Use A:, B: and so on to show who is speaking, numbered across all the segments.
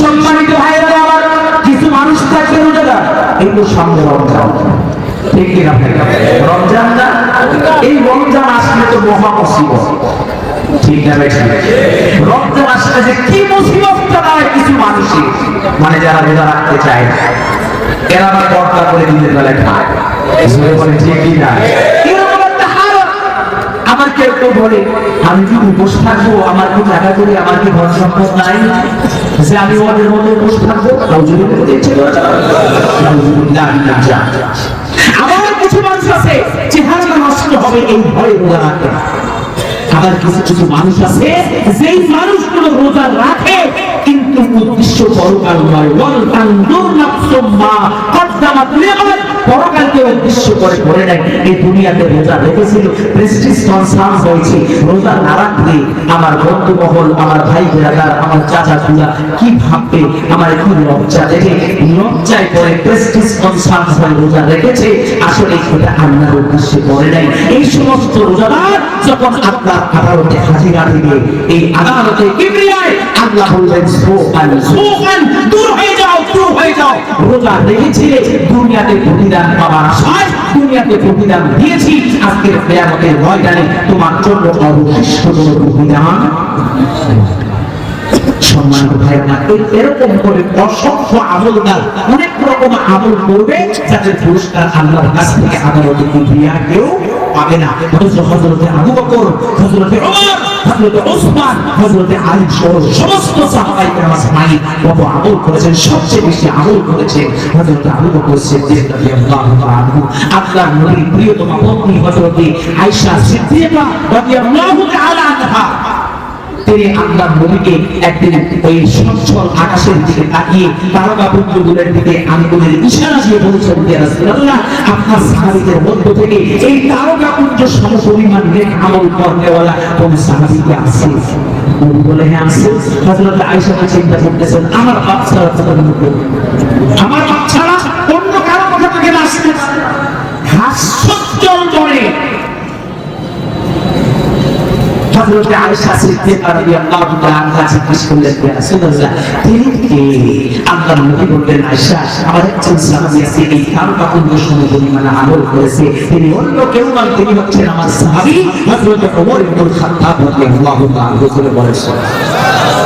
A: সম্মানিত ভাইরা আমার কিছু মানুষ থাকবে রোজাদার, কিন্তু সামনে রমজান। ঠিক কিনা ভাই? রমজান না? এই রমজান আসলে তো মহা মুসিবত। ঠিক না ভাই? রমজান আসলে যে কি মুসিবতটা কিছু মানুষই মানে যারা রোজা রাখতে চায় না। এরা আবার পর্দা করে দিনের বেলায় খায়। বলে ঠিক কি না এরকম একটা হালত। আমার কেউ কেউ বলে, আমি কি উপোস থাকব? আমার কি টাকা করি? আমার কি ঘর সম্পদ নাই? যে আমি ওদের মধ্যে বসে থাকব কিছু মানুষ আছে চেহারা নষ্ট হবে এই ভয়ে রোজা রাখে। আবার কিছু কিছু মানুষ আছে, যেই মানুষগুলো রোজা রাখে, কিন্তু উদ্দেশ্য পরকাল নয়। ওয়াল তানজুর নাফসুম মা কদ্দামাত উদ্দেশ্য করে করে নেয়। এই দুনিয়াতে রোজা রেখেছিল কনসার্ন হয়েছে। রোজা না রাখলে আমার আমার ভাই বেড়াদার আমার চাচা চুলা কি ভাববে? আমার এখন লজ্জা দেখে, লজ্জায় পরে কনসার্ন হয়ে রোজা রেখেছে। আসলে সেটা আল্লাহর উদ্দেশ্যে করে নাই। এই সমস্ত রোজাদার যখন আল্লাহর আদালতে এই আদালতে কিবরিয়ায় আল্লাহ বলবেন সোহান সোহান দূর হয়ে দূর হয়ে যাও। রোজা রেখেছিলে, দুনিয়াতে প্রতিদান পাওয়ার আশায় দুনিয়াতে প্রতিদান দিয়েছি। আজকের কেয়ামতের ময়দানে তোমার জন্য অবশিষ্ট কোনো প্রতিদান অসংখ্য আমলদার অনেক রকম আমল করবে যাতে পুরস্কার আল্লাহর কাছ থেকে আদালতে কেউ পাবে না। হজরতে আবু বকর হজরতে ওমর হজরতে ওসমান হজরতে আলী সহ সমস্ত সাহাবাই কেরাম মালিক কত আমল করেছেন, সবচেয়ে বেশি আমল করেছেন হজরতে আবু বকর সিদ্দিক রাদিয়াল্লাহু তাআলা আনহু। আল্লাহর নবীর প্রিয়তমা পত্নী হজরতে আয়েশা সিদ্দিকা রাদিয়াল্লাহু তাআলা আনহা। তিনি আল্লাহ নবীকে একদিন ওই সচ্ছল আকাশের দিকে তাকিয়ে তারকা পুঞ্জগুলোর দিকে আঙ্গুলের ইশারা দিয়ে বলছেন যে রাসূলুল্লাহ, আপনার সাহাবীদের মধ্য থেকে এই তারকা পুঞ্জ সমপরিমাণ নেক আমল করনেওয়ালা কোন সাহাবীকে আছে? নবী বলে হ্যাঁ আছে। হযরত আয়েশা চিন্তা করতেছেন, আমার বাচ্চারা কথা আমার বাচ্চারা হযরতে আয়েশা সিদ্দিকা রাদিয়াল্লাহু তাআলা জিজ্ঞেস করলেন, ইয়া রাসূলুল্লাহ, তিনি কে? আল্লাহর নবী বললেন, আয়েশা, আমার একজন সাহাবী আছে, এই আমল তিনি অন্য কেউ নন, তিনি হচ্ছেন আমার সাহাবী বলেছেন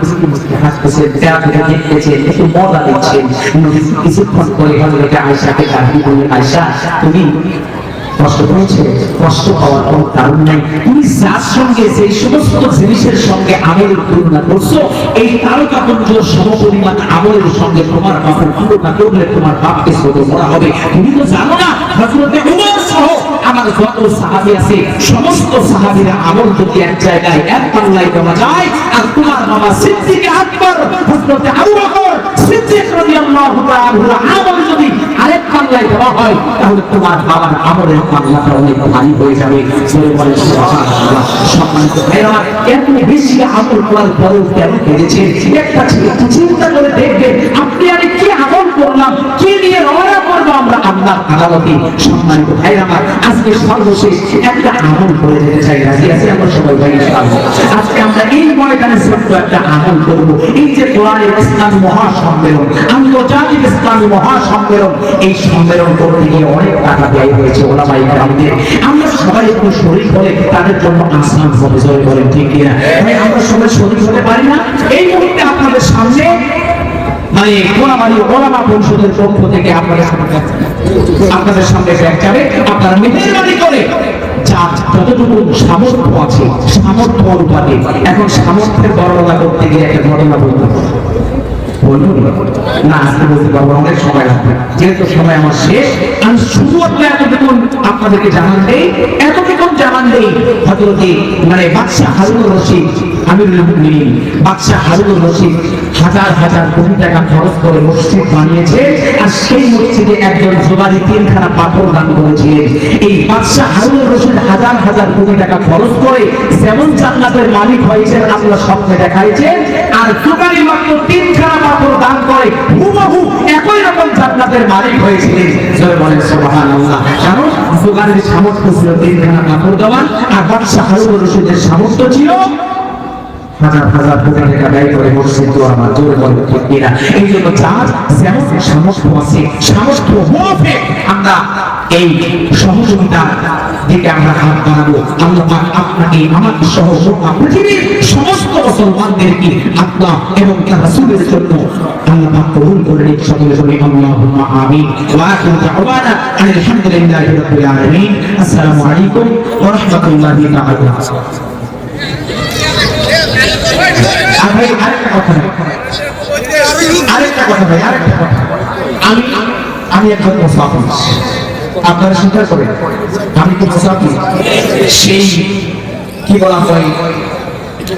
A: মুসলিম থেকে দেখতেছেন একটু মজা দিচ্ছেন কিছুক্ষণ তুমি কষ্ট কষ্ট পাওয়ার কোনো কারণ নাই। তুমি যার সঙ্গে যে সমস্ত জিনিসের সঙ্গে আমলের তুলনা করছ, এই তারকা পুঞ্জ সমপরিমাণ আমলের সঙ্গে তোমার বাপের তুলনা করলে তোমার বাপকে করা হবে। তুমি তো জানো না হজরতে উমর সহ আমার যত সাহাবি আছে, সমস্ত সাহাবিরা আমল যদি এক জায়গায়, এক পাল্লায় দেওয়া যায়, আর তোমার বাবা সিদ্দিক আকবর, হযরতে আবু বকর সিদ্দিক রাদিয়াল্লাহু তাআলা আমল যদি আরেক পাল্লায় দেওয়া হয়, তাহলে তোমার বাবার আমলের পাল্লাটা অনেক ভারী হয়ে যাবে। জোরে বলে, সুবহানাল্লাহ। সম্মানিত ভাইরা এত বেশি আমল করার পরেও কেন কেঁদেছে? একটা ছেলে চিন্তা করে দেখবে, আপনি আমি কি আমল করলাম কি নিয়ে রওনা করব আমরা? আল্লাহর আদালতে সম্মানিত ভাইরা আমার, আজকে সর্বশেষ একটা আমল করে যেতে চাই। রাজি আছি আমরা সবাই ভাই আজকে আমরা এই ময়দানে ছোট্ট একটা আমল করব। এই যে কোরআনের ইসলামী মহাসম্মেলন, আন্তর্জাতিক ইসলামী মহাসম্মেলন, এই সম্মেলন করতে গিয়ে অনেক টাকা ব্যয় হয়েছে ওলামাই গ্রামদের আমরা সবাই একটু শরীর হলে তাদের জন্য আসান হবে জয় ঠিক কিনা? আমরা সবাই শরীর হতে পারি না? এই মুহূর্তে আপনাদের সামনে মানে কোলামারি ওলামা পরিষদের পক্ষ থেকে আপনাদের সামনে আপনাদের সামনে ব্যাগ যাবে আপনারা মেহরবানি করে। যার যতটুকু সামর্থ্য আছে, সামর্থ্য অনুপাতে। এখন সামর্থ্যের বর্ণনা করতে গিয়ে একটা ঘটনা বলতে বলুন। না, আজকে বলতে পারব অনেক সময় লাগবে। যেহেতু সময় আমার শেষ, আমি শুধুমাত্র এতটুকু আপনাদেরকে জানান দেই এতটুকু জামান নেই হজরতে মানে বাদশাহ হারুন রশিদ, আমিরুল মুমিনিন, বাদশাহ হারুন রশিদ হাজার হাজার কোটি টাকা খরচ করে মসজিদ বানিয়েছে আর সেই মসজিদে একজন জোগাড়ি তিনখানা পাথর দান করেছিলেন। এই বাদশাহ হারুন রশিদ হাজার হাজার কোটি টাকা খরচ করে যেমন জান্নাতের মালিক হয়েছেন আল্লাহ স্বপ্নে দেখাইছেন, আর জোগাড়ি মাত্র তিনখানা পাথর দান করে হুবহু একই রকম জান্নাতের মালিক হয়েছিলেন। জয় বলেন, সুবহানাল্লাহ। কারণ জোগাড়ির সামর্থ্য ছিল তিনখানা পাথর দেওয়ার, আর বাদশাহ হারুন রশিদের সামর্থ্য ছিল আমার জোরে এই সহযোগিতা আমরা সমস্ত মুসলমানদেরকে আল্লাহ এবং তার রাসূলের জন্য আল্লাহ কবুল করে নিন। সকলে বলি আল্লাহুম্মা আমিন। ওয়া আখিরু দাওয়ানা আলহামদুলিল্লাহি রাব্বিল আলামিন। আসসালামু আলাইকুম ওয়া রাহমাতুল্লাহি তাআলা। আপনারা করেন, আমি সেই, কি বলা হয়?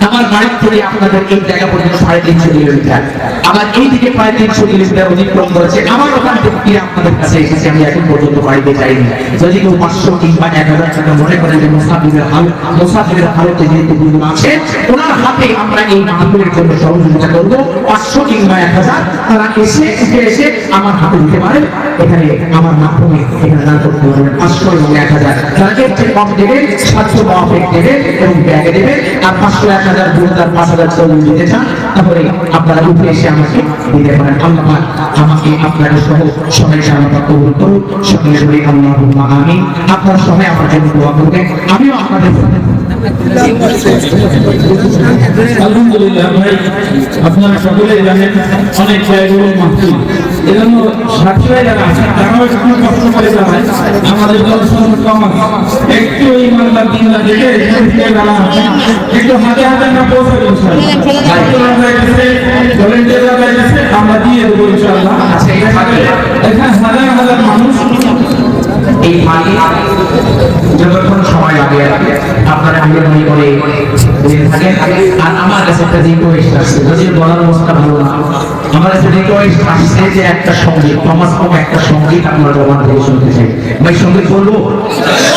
A: আমার বাড়ির থেকে আপনাদের এই জায়গা পর্যন্ত সাড়ে তিনশো কিলোমিটার। আমার এই দিকে প্রায় তিনশো কিলোমিটার অতিক্রম করেছে। আমার ওখান থেকে আপনাদের কাছে এসেছি, আমি এখন পর্যন্ত বাড়িতে যাইনি। যদি কেউ পাঁচশো কিংবা এক হাজার টাকা মনে করেন যে মুসাফিরের হাল মুসাফিরের হালতে যেহেতু দুজন আছে, ওনার হাতে আমরা এই মাহফিলের জন্য সহযোগিতা করব। পাঁচশো কিংবা এক হাজার, তারা এসে উঠে এসে আমার হাতে দিতে পারেন এখানে আমার মাধ্যমে এখানে দান করতে পারবেন। পাঁচশো এবং এক হাজার। তারা এর কম দেবেন সাতশো মাফিক দেবেন এবং ব্যাগে দেবেন আর পাঁচশো এক ከለር ቡርጠር ማስለቅሰው እንዲሄዳ তাহলে আপনারা উঠে এসে আমাকে দিতে পারেন। আল্লাহ আমাকে আপনাদের সহ সবাই সামনে কবুল করুন সকলে বলি আল্লাহ আমি আপনার সবাই আমার জন্য দোয়া করবেন। আমিও আপনাদের
B: আলহামদুলিল্লাহ ভাই আপনারা সকলেই জানেন অনেক জায়গাগুলো মাহফিল। এজন্য সাথী যারা আছেন তারাও একটু কষ্ট করে যাবেন। আমাদের জনসংখ্যা কম ইমানদার দিনদার দেখে একটু হাতে হাতে না পৌঁছে ভলেন্টিয়াররা যাইতেছে আমরা দিয়ে দেবো ইনশাআল্লাহ।
A: আচ্ছা, এই থাকে।
B: এখানে হাজার হাজার মানুষ।
A: এই মাঝে যতক্ষণ সময় লাগে আপনারা মেহরবানি করে আর আমার কাছে একটা রিকোয়েস্ট আসছে যদি বলার অবস্থা ভালো না আমার কাছে রিকোয়েস্ট আসছে যে একটা সংগীত কমাস কম একটা সংগীত আপনারা জমা থেকে শুনতে চাই। ভাই সংগীত বলব?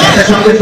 A: একটা সংগীত